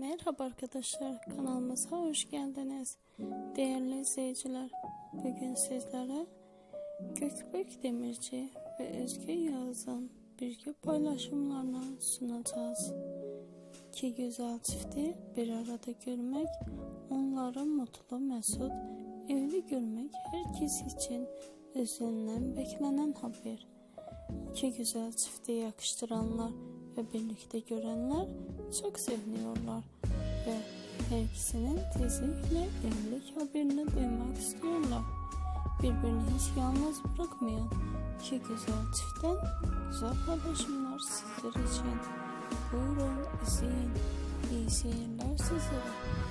Merhaba arkadaşlar, kanalımıza hoş geldiniz. Değerli izleyiciler, bugün sizlere Gökbek Demirci ve Özge Yağız'ın birlikte paylaşımlarını sunacağız. İki güzel çifti bir arada görmek, onları mutlu, mesut, evli görmek herkes için özünden beklenen haber. İki güzel çifti yakıştıranlar ve birlikte görenler çok seviniyorlar ve her ikisinin tezlikle evlilik haberini duymak istiyorlar. Birbirini hiç yalnız bırakmayan iki güzel çiftten güzel paylaşımlar sizler için. Buyurun izleyin. İyi seyirler sizlere.